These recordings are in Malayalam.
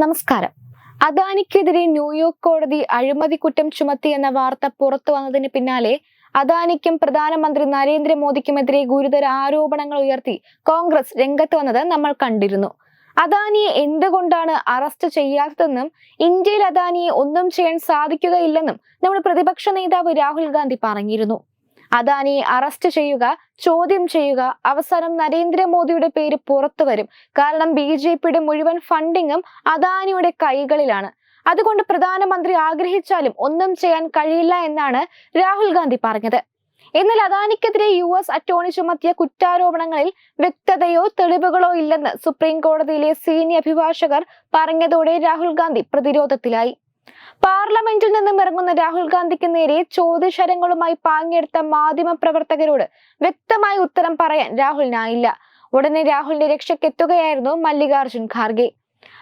നമസ്കാരം. അദാനിക്കെതിരെ ന്യൂയോർക്ക് കോടതി അഴിമതി കുറ്റം ചുമത്തിയെന്ന വാർത്ത പുറത്തു വന്നതിന് പിന്നാലെ അദാനിക്കും പ്രധാനമന്ത്രി നരേന്ദ്രമോദിക്കുമെതിരെ ഗുരുതര ആരോപണങ്ങൾ ഉയർത്തി കോൺഗ്രസ് രംഗത്ത് വന്നത് നമ്മൾ കണ്ടിരുന്നു. അദാനിയെ എന്തുകൊണ്ടാണ് അറസ്റ്റ് ചെയ്യാത്തതെന്നും ഇന്ത്യയിൽ അദാനിയെ ഒന്നും ചെയ്യാൻ സാധിക്കുകയില്ലെന്നും നമ്മുടെ പ്രതിപക്ഷ നേതാവ് രാഹുൽ ഗാന്ധി പറഞ്ഞിരുന്നു. അദാനിയെ അറസ്റ്റ് ചെയ്യുക ചോദ്യം ചെയ്യുക. അവസാനം നരേന്ദ്രമോദിയുടെ പേര് പുറത്തു വരും. കാരണം ബി ജെ പിയുടെ മുഴുവൻ ഫണ്ടിങ്ങും അദാനിയുടെ കൈകളിലാണ്. അതുകൊണ്ട് പ്രധാനമന്ത്രി ആഗ്രഹിച്ചാലും ഒന്നും ചെയ്യാൻ കഴിയില്ല എന്നാണ് രാഹുൽ ഗാന്ധി പറഞ്ഞത്. എന്നാൽ അദാനിക്കെതിരെ യു എസ് അറ്റോർണി ചുമത്തിയ കുറ്റാരോപണങ്ങളിൽ വ്യക്തതയോ തെളിവുകളോ ഇല്ലെന്ന് സുപ്രീം കോടതിയിലെ സീനിയർ അഭിഭാഷകർ പറഞ്ഞതോടെ രാഹുൽ ഗാന്ധി പ്രതിരോധത്തിലായി. പാർലമെന്റിൽ നിന്നും ഇറങ്ങുന്ന രാഹുൽ ഗാന്ധിക്ക് നേരെ ചോദ്യശരങ്ങളുമായി പാങ്ങിയെടുത്ത മാധ്യമ പ്രവർത്തകരോട് വ്യക്തമായ ഉത്തരം പറയാൻ രാഹുലിനായില്ല. ഉടനെ രാഹുലിന്റെ രക്ഷയ്ക്കെത്തുകയായിരുന്നു മല്ലികാർജുൻ ഖാർഗെ.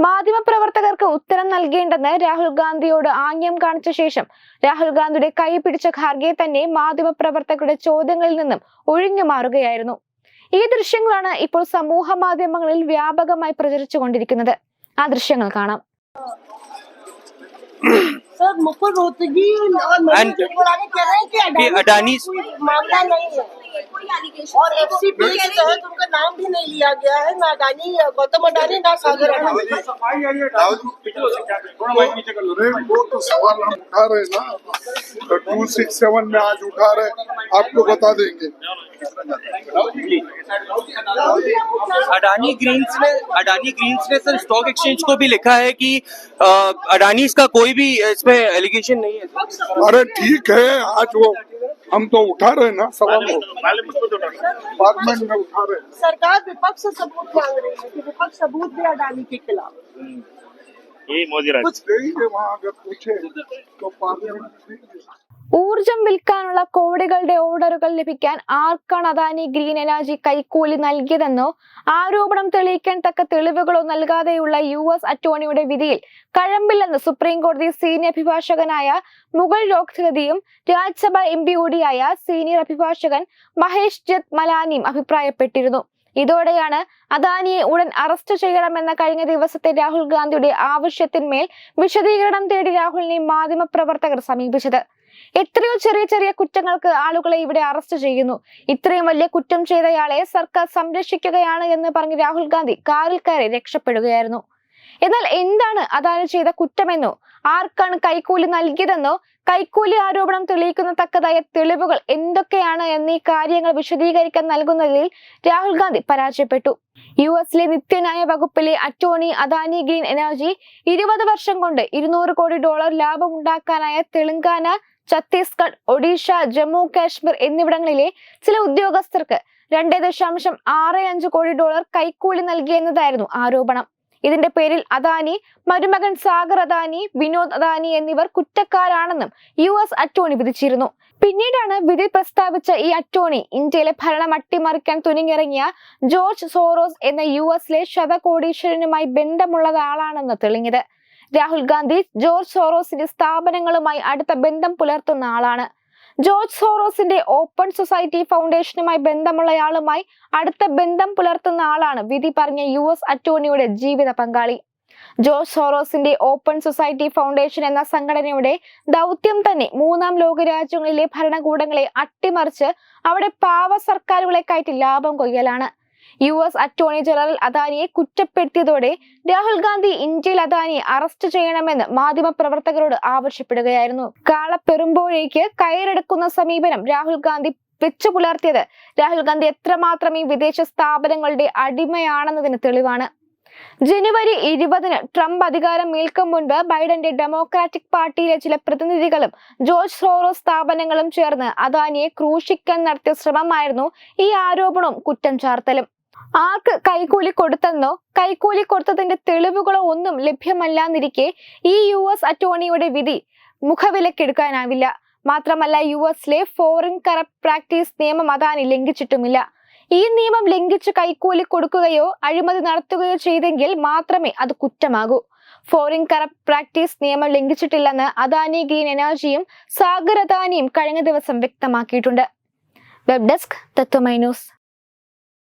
മാധ്യമപ്രവർത്തകർക്ക് ഉത്തരം നൽകേണ്ടെന്ന് രാഹുൽ ഗാന്ധിയോട് ആംഗ്യം കാണിച്ച ശേഷം രാഹുൽ ഗാന്ധിയുടെ കൈ പിടിച്ച ഖാർഗെ തന്നെ മാധ്യമപ്രവർത്തകരുടെ ചോദ്യങ്ങളിൽ നിന്നും ഒഴിഞ്ഞു മാറുകയായിരുന്നു. ഈ ദൃശ്യങ്ങളാണ് ഇപ്പോൾ സമൂഹ മാധ്യമങ്ങളിൽ വ്യാപകമായി പ്രചരിച്ചുകൊണ്ടിരിക്കുന്നത്. ആ ദൃശ്യങ്ങൾ കാണാം. सर मुकुल रोहतगी और हैं अडानी अडानी- कोई मामला नहीं है। और एफसीपी के तहत उनका नाम भी नहीं लिया गया है ना अडानी गौतम अडानी ना सागर अडानी। वो तो सवाल हम उठा रहे ना। टू सिक्स सेवन में आज उठा रहे आपको बता देंगे। अडानी ग्रीन्स ने अडानी ग्रीन्स ने सर स्टॉक एक्सचेंज को भी लिखा है कि अडानी इसका कोई भी इसमें एलिगेशन नहीं है। अरे ठीक है आज वो हम तो उठा रहे ना सवाल को पार्लियामेंट में उठा रहे सरकार विपक्ष से सबूत मांग रही है कि विपक्ष सबूत दे अडानी के खिलाफ। ये मोदी राज कुछ देंगे वहाँ अगर पूछे तो पार्लियामेंट ഊർജം വിൽക്കാനുള്ള കോടികളുടെ ഓർഡറുകൾ ലഭിക്കാൻ ആർക്കാണ് അദാനി ഗ്രീൻ എനർജി കൈക്കൂലി നൽകിയതെന്നോ? ആരോപണം തെളിയിക്കാൻ തക്ക തെളിവുകളോ നൽകാതെയുള്ള യു എസ് അറ്റോർണിയുടെ വിധിയിൽ കഴമ്പില്ലെന്ന് സുപ്രീം കോടതി സീനിയർ അഭിഭാഷകനായ മുഗൾ രോക്തിലതിയും രാജ്യസഭ എം പി കൂടിയായ സീനിയർ അഭിഭാഷകൻ മഹേഷ് ജത് മലാനിയും അഭിപ്രായപ്പെട്ടിരുന്നു. ഇതോടെയാണ് അദാനിയെ ഉടൻ അറസ്റ്റ് ചെയ്യണമെന്ന കഴിഞ്ഞ ദിവസത്തെ രാഹുൽ ഗാന്ധിയുടെ ആവശ്യത്തിന്മേൽ വിശദീകരണം തേടി രാഹുലിനെ മാധ്യമപ്രവർത്തകർ സമീപിച്ചത്. എത്രയോ ചെറിയ ചെറിയ കുറ്റങ്ങൾക്ക് ആളുകളെ ഇവിടെ അറസ്റ്റ് ചെയ്യുന്നു. ഇത്രയും വലിയ കുറ്റം ചെയ്തയാളെ സർക്കാർ സംരക്ഷിക്കുകയാണ് എന്ന് പറഞ്ഞ് രാഹുൽ ഗാന്ധി കാറിൽ കയറി രക്ഷപ്പെടുകയായിരുന്നു. എന്നാൽ എന്താണ് അദാനി ചെയ്ത കുറ്റമെന്നോ? ആർക്കാണ് കൈക്കൂലി നൽകിയതെന്നോ കൈക്കൂലി ആരോപണം തെളിയിക്കുന്ന തക്കതായ തെളിവുകൾ എന്തൊക്കെയാണ് എന്നീ കാര്യങ്ങൾ വിശദീകരിക്കാൻ നൽകുന്നതിൽ രാഹുൽ ഗാന്ധി പരാജയപ്പെട്ടു. യു എസിലെ നിത്യന്യായ വകുപ്പിലെ അറ്റോർണി അദാനി ഗ്രീൻ എനർജി ഇരുപത് വർഷം കൊണ്ട് ഇരുന്നൂറ് കോടി ഡോളർ ലാഭം ഉണ്ടാക്കാനായ തെലങ്കാന ഛത്തീസ്ഗഡ് ഒഡീഷ ജമ്മു കാശ്മീർ എന്നിവിടങ്ങളിലെ ചില ഉദ്യോഗസ്ഥർക്ക് രണ്ട് ദശാംശം ആറ് അഞ്ച് കോടി ഡോളർ കൈക്കൂലി നൽകിയെന്നതായിരുന്നു ആരോപണം. ഇതിന്റെ പേരിൽ അദാനി മരുമകൻ സാഗർ അദാനി വിനോദ് അദാനി എന്നിവർ കുറ്റക്കാരാണെന്നും യു എസ് അറ്റോർണി വിധിച്ചിരുന്നു. പിന്നീടാണ് വിധി പ്രസ്താവിച്ച ഈ അറ്റോണി ഇന്ത്യയിലെ ഭരണം അട്ടിമറിക്കാൻ തുനിങ്ങിറങ്ങിയ ജോർജ് സോറോസ് എന്ന യു എസിലെ ശതകോടീശ്വരനുമായി ബന്ധമുള്ള ആളാണെന്ന് തെളിഞ്ഞത്. രാഹുൽ ഗാന്ധി ജോർജ് സോറോസിന്റെ സ്ഥാപനങ്ങളുമായി അടുത്ത ബന്ധം പുലർത്തുന്ന ആളാണ്. ജോർജ് സോറോസിന്റെ ഓപ്പൺ സൊസൈറ്റി ഫൗണ്ടേഷനുമായി ബന്ധമുള്ളയാളുമായി അടുത്ത ബന്ധം പുലർത്തുന്ന ആളാണ് വിധി പറഞ്ഞ യു എസ് അറ്റോർണിയുടെ ജീവിത പങ്കാളി. ജോർജ് സോറോസിന്റെ ഓപ്പൺ സൊസൈറ്റി ഫൗണ്ടേഷൻ എന്ന സംഘടനയുടെ ദൗത്യം തന്നെ മൂന്നാം ലോക രാജ്യങ്ങളിലെ ഭരണകൂടങ്ങളെ അട്ടിമറിച്ച് അവിടെ പാവ സർക്കാരുകളെ കയറ്റി ലാഭം കൊയ്യലാണ്. യു എസ് അറ്റോർണി ജനറൽ അദാനിയെ കുറ്റപ്പെടുത്തിയതോടെ രാഹുൽ ഗാന്ധി ഇന്ത്യയിൽ അദാനിയെ അറസ്റ്റ് ചെയ്യണമെന്ന് മാധ്യമപ്രവർത്തകരോട് ആവശ്യപ്പെടുകയായിരുന്നു. കാളപ്പെറുമ്പോഴേക്ക് കയറെടുക്കുന്ന സമീപനം രാഹുൽ ഗാന്ധി വെച്ചു പുലർത്തിയത്. രാഹുൽ ഗാന്ധി എത്രമാത്രം ഈ വിദേശ സ്ഥാപനങ്ങളുടെ അടിമയാണെന്നതിന് തെളിവാണ്. ജനുവരി ഇരുപതിന് ട്രംപ് അധികാരം ഏൽക്കും മുൻപ് ബൈഡന്റെ ഡെമോക്രാറ്റിക് പാർട്ടിയിലെ ചില പ്രതിനിധികളും ജോർജ് സോറോ സ്ഥാപനങ്ങളും ചേർന്ന് അദാനിയെ ക്രൂശിക്കാൻ നടത്തിയ ശ്രമമായിരുന്നു ഈ ആരോപണവും കുറ്റം ചാർത്തലും. ആർക്ക് കൈക്കൂലി കൊടുത്തെന്നോ കൈക്കൂലി കൊടുത്തതിന്റെ തെളിവുകളോ ഒന്നും ലഭ്യമല്ലാന്നിരിക്കെ ഈ യു എസ് അറ്റോർണിയുടെ വിധി മുഖവിലക്കെടുക്കാനാവില്ല. മാത്രമല്ല യു എസിലെ ഫോറിൻ കറപ്റ്റ് പ്രാക്ടീസ് നിയമം അദാനി ലംഘിച്ചിട്ടുമില്ല. ഈ നിയമം ലംഘിച്ച് കൈക്കൂലി കൊടുക്കുകയോ അഴിമതി നടത്തുകയോ ചെയ്തെങ്കിൽ മാത്രമേ അത് കുറ്റമാകൂ. ഫോറിൻ കറപ്റ്റ് പ്രാക്ടീസ് നിയമം ലംഘിച്ചിട്ടില്ലെന്ന് അദാനി ഗ്രീൻ എനർജിയും സാഗർ അദാനിയും കഴിഞ്ഞ ദിവസം വ്യക്തമാക്കിയിട്ടുണ്ട്. Web desk Tatwamayi news.